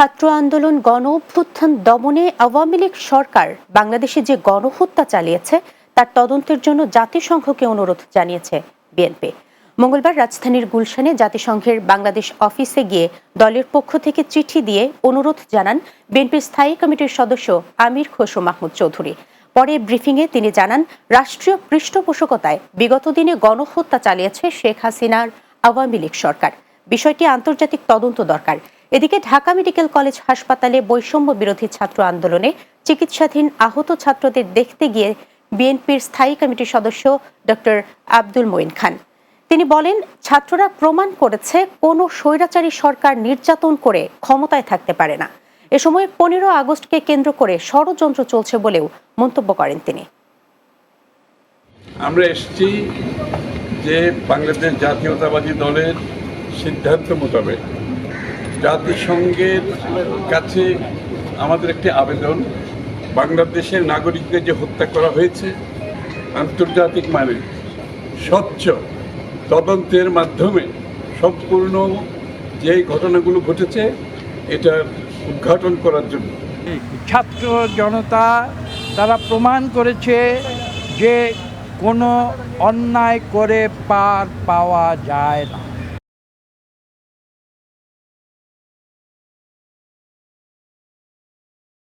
ছাত্র আন্দোলন গণ অভ্যুত্থান দমনে আওয়ামী লীগ সরকার বাংলাদেশে যে গণহত্যা চালিয়েছে, তার তদন্তের জন্য জাতিসংঘকে অনুরোধ জানিয়েছে বিএনপি। মঙ্গলবার রাজধানীর গুলশানে জাতিসংঘের বাংলাদেশ অফিসে গিয়ে দলের পক্ষ থেকে চিঠি দিয়ে অনুরোধ জানান বিএনপির স্থায়ী কমিটির সদস্য আমির খসরু মাহমুদ চৌধুরী। পরে ব্রিফিংয়ে তিনি জানান, রাষ্ট্রীয় পৃষ্ঠপোষকতায় বিগত দিনে গণহত্যা চালিয়েছে শেখ হাসিনার আওয়ামী লীগ সরকার। বিষয়টি আন্তর্জাতিক তদন্ত দরকার। এদিকে ঢাকা মেডিকেল কলেজ হাসপাতালে বৈষম্য বিরোধী ছাত্র আন্দোলনে চিকিৎসাধীন আহত ছাত্রদের দেখতে গিয়ে বিএনপির স্থায়ী কমিটির সদস্য ডক্টর আব্দুল মঈন খান। তিনি বলেন, ছাত্ররা প্রমাণ করেছে কোনো স্বৈরাচারী সরকার নির্যাতন করে ক্ষমতায় থাকতে পারে না। এ সময় পনেরো আগস্টকে কেন্দ্র করে ষড়যন্ত্র চলছে বলেও মন্তব্য করেন তিনি। আমরা এসেছি যে বাংলাদেশ জাতীয়তাবাদী দলের সিদ্ধান্ত মোতাবেক জাতিসংঘের কাছে আমাদের একটি আবেদন, বাংলাদেশের নাগরিকদের যে হত্যা করা হয়েছে আন্তর্জাতিক মানে স্বচ্ছ তদন্তের মাধ্যমে সম্পূর্ণ যে ঘটনাগুলো ঘটেছে, এটার উদ্ঘাটন করার জন্য। ছাত্র জনতা তারা প্রমাণ করেছে যে কোনো অন্যায় করে পার পাওয়া যায় না।